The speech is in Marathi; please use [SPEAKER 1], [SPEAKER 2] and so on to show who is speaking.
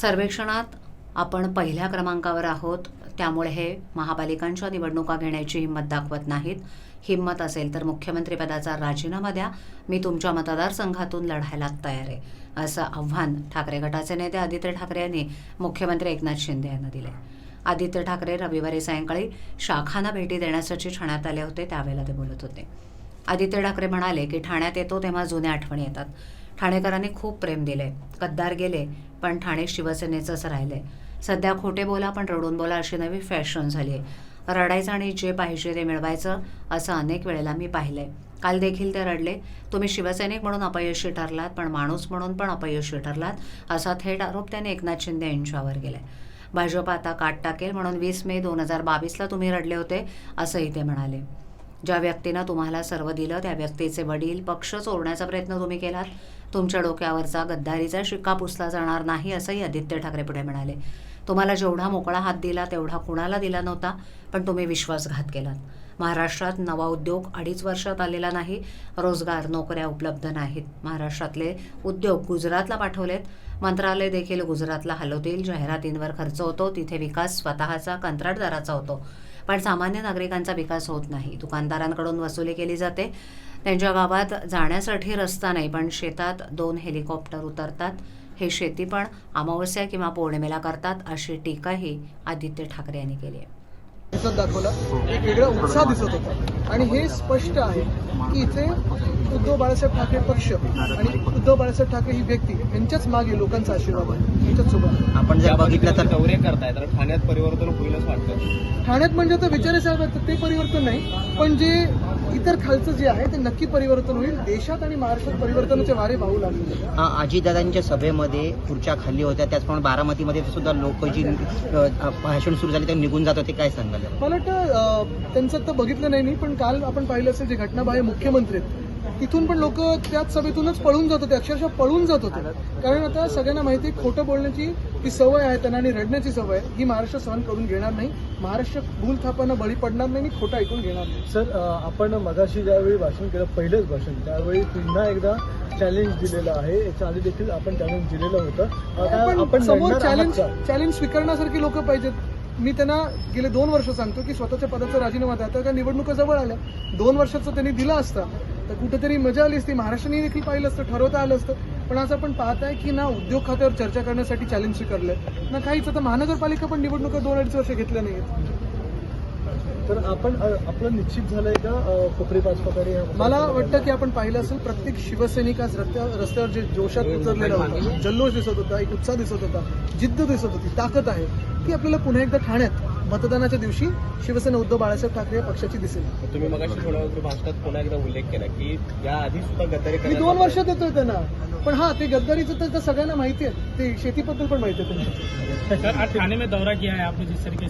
[SPEAKER 1] सर्वेक्षणात आपण पहिल्या क्रमांकावर आहोत. त्यामुळे हे महापालिकांच्या निवडणुका घेण्याची हिंमत दाखवत नाहीत. हिंमत असेल तर मुख्यमंत्रीपदाचा राजीनामा द्या. मी तुमच्या मतदारसंघातून लढायला तयार आहे असं आव्हान ठाकरे गटाचे नेते आदित्य ठाकरे यांनी मुख्यमंत्री एकनाथ शिंदे यांना दिले आदित्य ठाकरे रविवारी सायंकाळी शाखांना भेटी देण्यासाठी ठाण्यात आले होते त्यावेळेला ते बोलत होते. आदित्य ठाकरे म्हणाले की ठाण्यात येतो तेव्हा जुन्या आठवणी येतात. ठाणेकरांनी खूप प्रेम दिले गद्दार गेले पण ठाणे शिवसेनेचंच राहिलं आहे सध्या खोटे बोला पण रडून बोला अशी नवी फॅशन झाली आहे रडायचं आणि जे पाहिजे ते मिळवायचं असं अनेक वेळेला मी पाहिलंय. काल देखील ते रडले. तुम्ही शिवसैनिक म्हणून अपयशी ठरलात पण माणूस म्हणून पण अपयशी ठरलात असा थेट आरोप त्याने एकनाथ शिंदे यांच्यावर केलाय. भाजप आता काट टाकेल म्हणून वीस मे दोन हजार बावीसला तुम्ही रडले होते असंही ते म्हणाले. ज्या व्यक्तीनं तुम्हाला सर्व दिलं त्या व्यक्तीचे वडील पक्ष चोरण्याचा प्रयत्न तुम्ही केलात तुमच्या डोक्यावरचा गद्दारीचा शिक्का पुसला जाणार नाही असंही आदित्य ठाकरे पुढे म्हणाले. तुम्हाला जेवढा मोकळा हात दिला तेवढा कुणाला दिला नव्हता पण तुम्ही विश्वासघात केलात. महाराष्ट्रात नवा उद्योग अडीच वर्षात आलेला नाही रोजगार नोकऱ्या उपलब्ध नाहीत. महाराष्ट्रातले उद्योग गुजरातला पाठवलेत. मंत्रालय देखील गुजरातला हलवतील जाहिरातींवर खर्च होतो तिथे विकास स्वतःचा कंत्राटदाराचा होतो. पण सामान्य नागरिकांचा विकास होत नाही. दुकानदारांकडून वसुली केली जाते. त्यांच्या गावात जाण्यासाठी रस्ता नाही पण शेतात दोन हेलिकॉप्टर उतरतात. हे शेती पण अमावस्या किंवा पौर्णिमेला करतात अशी टीकाही आदित्य ठाकरे यांनी केली आहे.
[SPEAKER 2] दिसत दाखवला. एक वेगळा उत्साह दिसत होता. आणि हे स्पष्ट आहे की इथे उद्धव बाळासाहेब ठाकरे पक्ष आणि उद्धव बाळासाहेब ठाकरे ही व्यक्ती यांच्याच मागे लोकांचा आशीर्वाद आहे. यांच्याच सोबत.
[SPEAKER 3] आपण जर बघितलं तर
[SPEAKER 4] दौरे करताय तर ठाण्यात परिवर्तन होईल असं वाटतं.
[SPEAKER 2] ठाण्यात म्हणजे आता विचारे साहेब आहेत, तर ते परिवर्तन नाही. पण जे इतर खालचं जे आहे ते नक्की परिवर्तन होईल. देशात आणि महाराष्ट्रात परिवर्तनाचे वारे वाहू लागले.
[SPEAKER 3] अ, अजितदादांच्या सभेमध्ये खुर्च्या खाली होत्या. त्याचप्रमाणे बारामतीमध्ये सुद्धा लोक जी भाषण सुरू झाले ते निघून जात होते. काय सांगाल?
[SPEAKER 2] मला वाटतं त्यांचं तर बघितलं नाही मी पण काल आपण पाहिलं असेल जे घटनाबाह्य मुख्यमंत्री आहेत तिथून पण लोक त्याच सभेतूनच पळून जात होते अक्षरशः पळून जात होते. कारण आता सगळ्यांना माहिती खोटं बोलण्याची ती सवय आहे त्यांना आणि रडण्याची सवय आहे. ही महाराष्ट्र सहन करून घेणार नाही. महाराष्ट्र भूल थापांना बळी पडणार नाही आणि खोटं ऐकून घेणार नाही.
[SPEAKER 5] सर आपण मगाशी ज्यावेळी भाषण केलं पहिलंच भाषण त्यावेळी पुन्हा एकदा चॅलेंज दिलेलं आहे. याच्या आधी देखील आपण चॅलेंज दिलेलं होतं. आपण
[SPEAKER 2] समोर चॅलेंज? चॅलेंज स्वीकारण्यासारखी लोक पाहिजेत. मी त्यांना गेले दोन वर्ष सांगतो की स्वतःच्या पदाचा राजीनामा द्या. आता का निवडणुका जवळ आल्या. दोन वर्षाचं त्यांनी दिलं असतं. तर कुठेतरी मजा आली असती. महाराष्ट्राने देखील पाहिलं असतं. ठरवता आलं असतं. पण आज आपण पाहताय की ना उद्योग खात्यावर चर्चा करण्यासाठी चॅलेंज स्वीकारलं ना काहीच. आता महानगरपालिका पण निवडणुका दोन अडीच वर्ष घेतल्या नाहीत
[SPEAKER 5] तर आपण आपलं निश्चित झालंय का कोपरी पाच प्रकारे
[SPEAKER 2] मला वाटतं की आपण पाहिलं असेल प्रत्येक शिवसैनिक आज रस्त्यावर रस्त्यावर जे जोशात उतरलेला होता जल्लोष दिसत होता एक उत्साह दिसत होता जिद्द दिसत होती ताकद आहे ती आपल्याला पुन्हा एकदा ठाण्यात मतदानाच्या दिवशी शिवसेना उद्धव बाळासाहेब ठाकरे या पक्षाची दिसेल.
[SPEAKER 4] तुम्ही वेळ भाषणात पुन्हा एकदा उल्लेख केला की या आधी सुद्धा गद्दारी
[SPEAKER 2] मी दोन वर्षात येतोय त्यांना पण हा ते गद्दारीचं तर सगळ्यांना माहिती आहे ते शेतीबद्दल पण माहिती आहे तुम्हाला
[SPEAKER 6] में दौरा किया है आपने जिस तरीके से